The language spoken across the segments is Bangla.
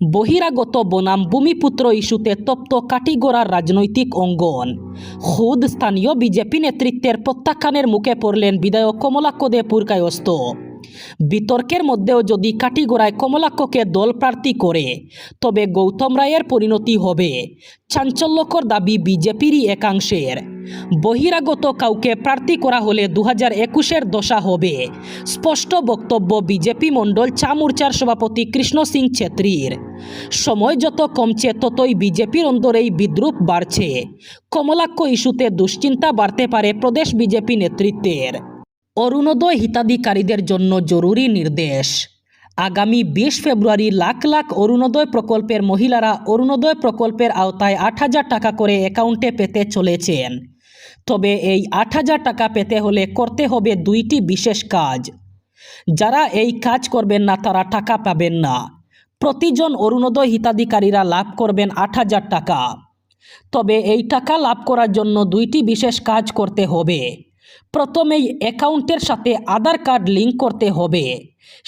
বহিরাগত বনাম ভূমিপুত্র ইস্যুতে তপ্ত কাটিগড়ার রাজনৈতিক অঙ্গন খুদ স্থানীয় বিজেপি নেতৃত্বের প্রত্যাখ্যানের মুখে পড়লেন বিধায়ক কমলা দে পুরকায়স্ত বিতর্কের মধ্যেও যদি কাটিগড়ায় কমলাক্ষকে দল প্রার্থী করে, তবে গৌতম রায়ের পরিণতি হবে চাঞ্চল্যকর দাবি বিজেপিরই একাংশের। বহিরাগত কাউকে প্রার্থী করা হলে দু হাজার একুশের দশা হবে, স্পষ্ট বক্তব্য বিজেপি মণ্ডল চা মোর্চার সভাপতি কৃষ্ণ সিং ছেত্রীর। সময় যত কমছে ততই বিজেপির অন্দরেই বিদ্রুপ বাড়ছে। কমলাক্ষ ইস্যুতে দুশ্চিন্তা বাড়তে পারে প্রদেশ বিজেপি নেতৃত্বের। অরুণোদয় হিতাধিকারীদের জন্য জরুরি নির্দেশ। আগামী বিশ ফেব্রুয়ারি লাখ লাখ অরুণোদয় প্রকল্পের মহিলারা অরুণোদয় প্রকল্পের আওতায় আট হাজার টাকা করে অ্যাকাউন্টে পেতে চলেছেন। তবে এই আট হাজার টাকা পেতে হলে করতে হবে দুইটি বিশেষ কাজ। যারা এই কাজ করবেন না, তারা টাকা পাবেন না। প্রতিজন অরুণোদয় হিতাধিকারীরা লাভ করবেন আট হাজার টাকা। তবে এই টাকা লাভ করার জন্য দুইটি বিশেষ কাজ করতে হবে। প্রথমেই অ্যাকাউন্টের সাথে আধার কার্ড লিংক করতে হবে।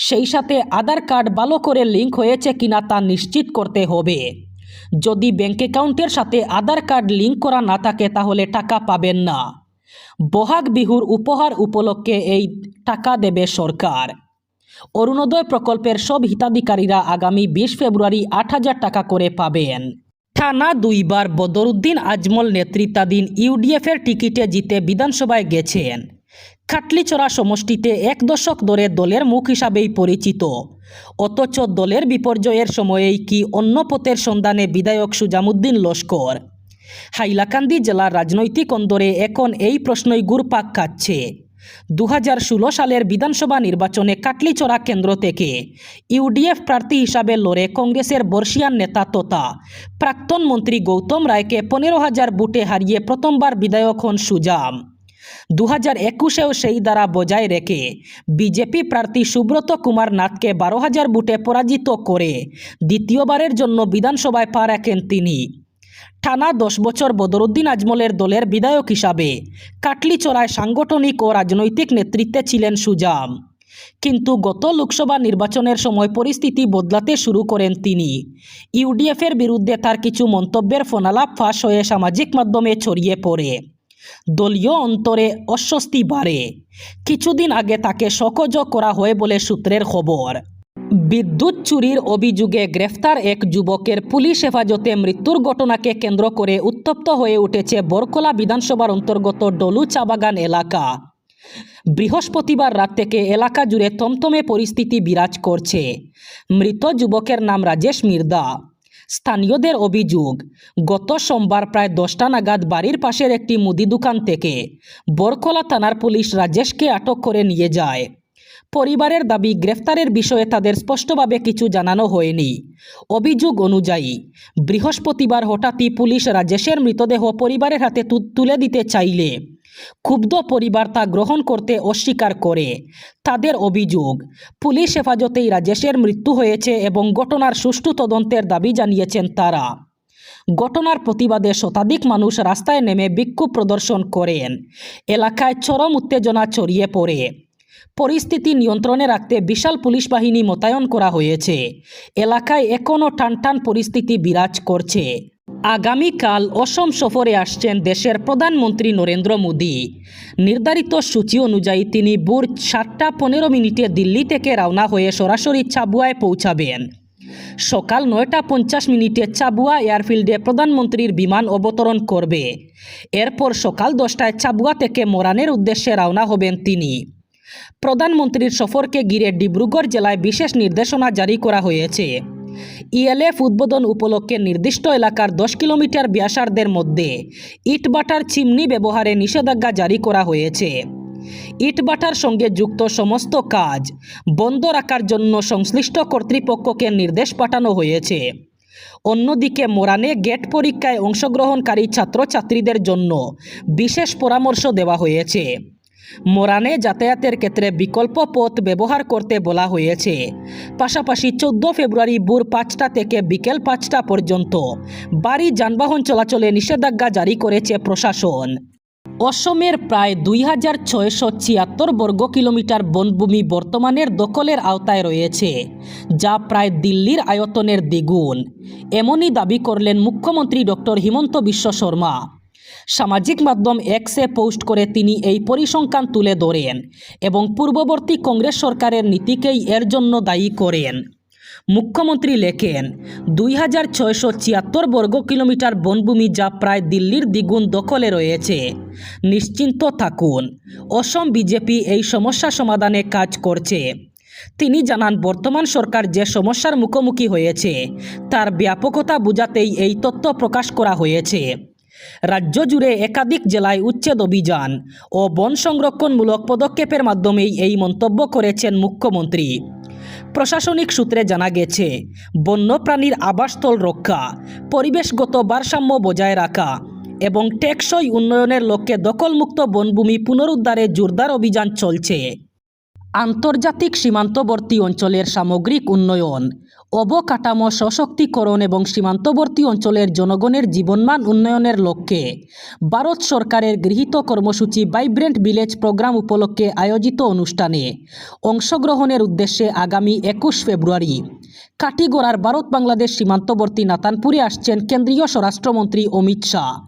সেই সাথে আধার কার্ড ভালো করে লিংক হয়েছে কিনা তা নিশ্চিত করতে হবে। যদি ব্যাঙ্ক অ্যাকাউন্টের সাথে আধার কার্ড লিংক করা না থাকে, তাহলে টাকা পাবেন না। বহাগ বিহুর উপহার উপলক্ষে এই টাকা দেবে সরকার। অরুণোদয় প্রকল্পের সব হিতাধিকারীরা আগামী বিশ ফেব্রুয়ারি আট হাজার টাকা করে পাবেন। টানা দুইবার বদরুদ্দিন আজমল নেতৃত্বাধীন ইউডিএফের টিকিটে জিতে বিধানসভায় গেছেন। খাটলিচড়া সমষ্টিতে এক দশক ধরে দলের মুখ হিসাবেই পরিচিত। অথচ দলের বিপর্যয়ের সময়েই কি অন্য পথের সন্ধানে বিধায়ক সুজামুদ্দিন লস্কর? হাইলাকান্দি জেলার রাজনৈতিক অন্দরে এখন এই প্রশ্নই গুরপাক খাচ্ছে। দু হাজার ষোলো সালের বিধানসভা নির্বাচনে কাটলিচড়া কেন্দ্র থেকে ইউডিএফ প্রার্থী হিসাবে লড়ে কংগ্রেসের বর্ষিয়ান নেতা তথা প্রাক্তন মন্ত্রী গৌতম রায়কে পনেরো হাজার বুটে হারিয়ে প্রথমবার বিধায়ক হন সুজাম। দু হাজার একুশেও সেই দ্বারা বজায় রেখে বিজেপি প্রার্থী সুব্রত কুমার নাথকে বারো হাজার বুটে পরাজিত করে দ্বিতীয়বারের জন্য বিধানসভায় পা রাখেন তিনি। টানা দশ বছর বদরুদ্দিন আজমলের দলের বিধায়ক হিসাবে কাটলিচড়ায় সাংগঠনিক ও রাজনৈতিক নেতৃত্বে ছিলেন সুজাম। কিন্তু গত লোকসভা নির্বাচনের সময় পরিস্থিতি বদলাতে শুরু করেন তিনি। ইউডিএফের বিরুদ্ধে তার কিছু মন্তব্যের ফোনালাপ ফাঁস হয়ে সামাজিক মাধ্যমে ছড়িয়ে পড়ে। দলীয় অন্তরে অস্বস্তি বাড়ে। কিছুদিন আগে তাকে সকজ করা হয় বলে সূত্রের খবর। বিদ্যুৎ চুরির অভিযোগে গ্রেফতার এক যুবকের পুলিশ হেফাজতে মৃত্যুর ঘটনাকে কেন্দ্র করে উত্তপ্ত হয়ে উঠেছে বরকলা বিধানসভার অন্তর্গত ডলু চা বাগান এলাকা। বৃহস্পতিবার রাত থেকে এলাকা জুড়ে থমথমে পরিস্থিতি বিরাজ করছে। মৃত যুবকের নাম রাজেশ মির্দা। স্থানীয়দের অভিযোগ, গত সোমবার প্রায় দশটা নাগাদ বাড়ির পাশের একটি মুদি দোকান থেকে বরকলা থানার পুলিশ রাজেশকে আটক করে নিয়ে যায়। পরিবারের দাবি গ্রেফতারের বিষয়ে তাদের স্পষ্টভাবে কিছু জানানো হয়নি। অভিযোগ অনুযায়ী, বৃহস্পতিবার হঠাৎই পুলিশ রাজেশের মৃতদেহ পরিবারের হাতে তুলে দিতে চাইলে, ক্ষুব্ধ পরিবার তা গ্রহণ করতে অস্বীকার করে। তাদের অভিযোগ, পুলিশ হেফাজতেই রাজেশের মৃত্যু হয়েছে এবং ঘটনার সুষ্ঠু তদন্তের দাবি জানিয়েছেন তারা। ঘটনার প্রতিবাদে শতাধিক মানুষ রাস্তায় নেমে বিক্ষোভ প্রদর্শন করেন। এলাকায় চরম উত্তেজনা ছড়িয়ে পড়ে। পরিস্থিতি নিয়ন্ত্রণে রাখতে বিশাল পুলিশ বাহিনী মোতায়েন করা হয়েছে। এলাকায় এখনও টানটান পরিস্থিতি বিরাজ করছে। আগামীকাল অসম সফরে আসছেন দেশের প্রধানমন্ত্রী নরেন্দ্র মোদী। নির্ধারিত সূচি অনুযায়ী তিনি ভোর সাতটা পনেরো মিনিটে দিল্লি থেকে রওনা হয়ে সরাসরি চাবুয়ায় পৌঁছাবেন। সকাল নয়টা পঞ্চাশ মিনিটে চাবুয়া এয়ারফিল্ডে প্রধানমন্ত্রীর বিমান অবতরণ করবে। এরপর সকাল দশটায় চাবুয়া থেকে মোরানের উদ্দেশ্যে রওনা হবেন তিনি। প্রধানমন্ত্রীর সফরকে ঘিরে ডিব্রুগড় জেলায় বিশেষ নির্দেশনা জারি করা হয়েছে। ইএলএফ উদ্বোধন উপলক্ষে নির্দিষ্ট এলাকার দশ কিলোমিটার ব্যাসার্ধের মধ্যে ইটবাটার চিমনি ব্যবহারে নিষেধাজ্ঞা জারি করা হয়েছে। ইটবাটার সঙ্গে যুক্ত সমস্ত কাজ বন্ধ রাখার জন্য সংশ্লিষ্ট কর্তৃপক্ষকে নির্দেশ পাঠানো হয়েছে। অন্যদিকে মোরানে গেট পরীক্ষায় অংশগ্রহণকারী ছাত্রছাত্রীদের জন্য বিশেষ পরামর্শ দেওয়া হয়েছে। মোরানে যাতায়াতের ক্ষেত্রে বিকল্প পথ ব্যবহার করতে বলা হয়েছে। পাশাপাশি চোদ্দ ফেব্রুয়ারি ভোর পাঁচটা থেকে বিকেল পাঁচটা পর্যন্ত বাড়ি যানবাহন চলাচলে নিষেধাজ্ঞা জারি করেছে প্রশাসন। অসমের প্রায় দুই হাজার ছয়শো ছিয়াত্তর বর্গ কিলোমিটার বনভূমি বর্তমানের দখলের আওতায় রয়েছে, যা প্রায় দিল্লির আয়তনের দ্বিগুণ। এমনই দাবি করলেন মুখ্যমন্ত্রী ডক্টর হিমন্ত বিশ্ব শর্মা। সামাজিক মাধ্যম এক্সে পোস্ট করে তিনি এই পরিসংখ্যান তুলে ধরেন এবং পূর্ববর্তী কংগ্রেস সরকারের নীতিকেই এর জন্য দায়ী করেন। মুখ্যমন্ত্রী লেখেন, দুই হাজার ছয়শো ছিয়াত্তর বর্গ কিলোমিটার বনভূমি যা প্রায় দিল্লির দ্বিগুণ দখলে রয়েছে। নিশ্চিন্ত থাকুন, অসম বিজেপি এই সমস্যা সমাধানে কাজ করছে। তিনি জানান, বর্তমান সরকার যে সমস্যার মুখোমুখি হয়েছে, তার ব্যাপকতা বোঝাতেই এই তথ্য প্রকাশ করা হয়েছে। রাজ্য জুড়ে একাধিক জেলায় উচ্ছেদ অভিযান ও বন সংরক্ষণমূলক পদক্ষেপের মাধ্যমেই এই মন্তব্য করেছেন মুখ্যমন্ত্রী। প্রশাসনিক সূত্রে জানা গেছে, বন্যপ্রাণীর আবাসস্থল রক্ষা, পরিবেশগত ভারসাম্য বজায় রাখা এবং টেকসই উন্নয়নের লক্ষ্যে দখলমুক্ত বনভূমি পুনরুদ্ধারে জোরদার অভিযান চলছে। আন্তর্জাতিক সীমান্তবর্তী অঞ্চলের সামগ্রিক উন্নয়ন, অবকাঠামো সশক্তিকরণ এবং সীমান্তবর্তী অঞ্চলের জনগণের জীবনমান উন্নয়নের লক্ষ্যে ভারত সরকারের গৃহীত কর্মসূচি ভাইব্রেন্ট ভিলেজ প্রোগ্রাম উপলক্ষে আয়োজিত অনুষ্ঠানে অংশগ্রহণের উদ্দেশ্যে আগামী একুশ ফেব্রুয়ারি কাটিগড়ার ভারত বাংলাদেশ সীমান্তবর্তী নাতানপুরে আসছেন কেন্দ্রীয় স্বরাষ্ট্রমন্ত্রী অমিত শাহ।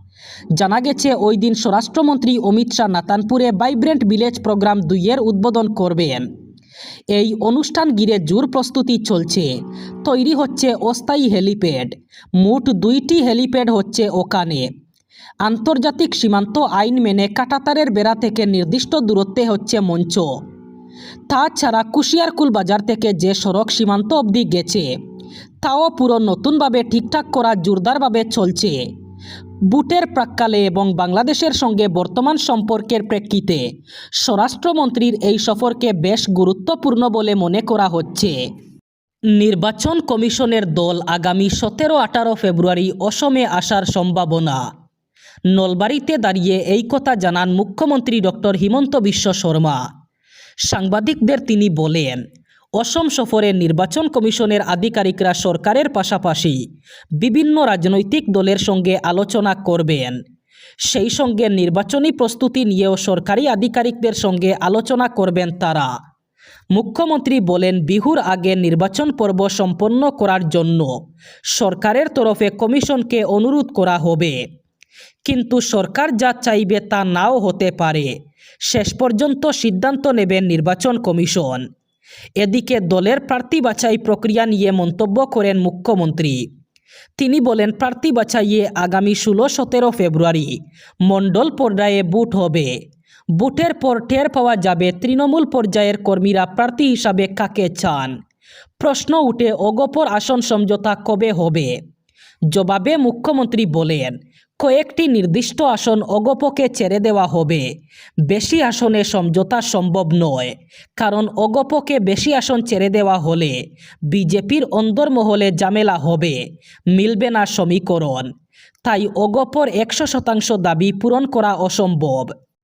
জানা গেছে, ওই দিন স্বরাষ্ট্রমন্ত্রী অমিত শাহ নাতানপুরে ভাইব্রেন্ট ভিলেজ প্রোগ্রাম দুইয়ের উদ্বোধন করবেন। এই অনুষ্ঠান ঘিরে জোর প্রস্তুতি চলছে। তৈরি হচ্ছে অস্থায়ী হেলিপ্যাড। মোট দুইটি হেলিপ্যাড হচ্ছে ওখানে। আন্তর্জাতিক সীমান্ত আইন মেনে কাটাতারের বেড়া থেকে নির্দিষ্ট দূরত্বে হচ্ছে মঞ্চ। তাছাড়া কুশিয়ারকুল বাজার থেকে যে সড়ক সীমান্ত অবধি গেছে, তাও পুরো নতুনভাবে ঠিকঠাক করা জোরদারভাবে চলছে। বুটের প্রাক্কালে এবং বাংলাদেশের সঙ্গে বর্তমান সম্পর্কের প্রেক্ষিতে স্বরাষ্ট্রমন্ত্রীর এই সফরকে বেশ গুরুত্বপূর্ণ বলে মনে করা হচ্ছে। নির্বাচন কমিশনের দল আগামী সতেরো আঠারো ফেব্রুয়ারি অসমে আসার সম্ভাবনা। নলবাড়িতে দাঁড়িয়ে এই কথা জানান মুখ্যমন্ত্রী ডক্টর হিমন্ত বিশ্ব শর্মা। সাংবাদিকদের তিনি বলেন অসম সফরে নির্বাচন কমিশনের আধিকারিকরা সরকারের পাশাপাশি বিভিন্ন রাজনৈতিক দলের সঙ্গে আলোচনা করবেন। সেই সঙ্গে নির্বাচনী প্রস্তুতি নিয়েও সরকারি আধিকারিকদের সঙ্গে আলোচনা করবেন তারা। মুখ্যমন্ত্রী বলেন, বিহুর আগে নির্বাচন পর্ব সম্পন্ন করার জন্য সরকারের তরফে কমিশনকে অনুরোধ করা হবে। কিন্তু সরকার যা চাইবে তা নাও হতে পারে। শেষ পর্যন্ত সিদ্ধান্ত নেবেন নির্বাচন কমিশন। এদিকে দলের প্রার্থী বাছাই প্রক্রিয়া নিয়ে মন্তব্য করেন মুখ্যমন্ত্রী। তিনি বলেন, প্রার্থী বাছাইয়ে আগামী ষোলো, সতেরো ফেব্রুয়ারি মণ্ডল পর্যায়ে বুট হবে। বুটের পর টের পাওয়া যাবে তৃণমূল পর্যায়ের কর্মীরা প্রার্থী হিসাবে কাকে চান। প্রশ্ন উঠে, অগপর আসন সমঝোতা কবে হবে? জবাবে মুখ্যমন্ত্রী বলেন কয়েকটি নির্দিষ্ট আসন অগপকে ছেড়ে দেওয়া হবে। বেশি আসনে সমঝোতা সম্ভব নয়, কারণ অগপকে বেশি আসন ছেড়ে দেওয়া হলে বিজেপির অন্দরমহলে জামেলা হবে, মিলবে না সমীকরণ। তাই অগপর একশো শতাংশ দাবি পূরণ করা অসম্ভব।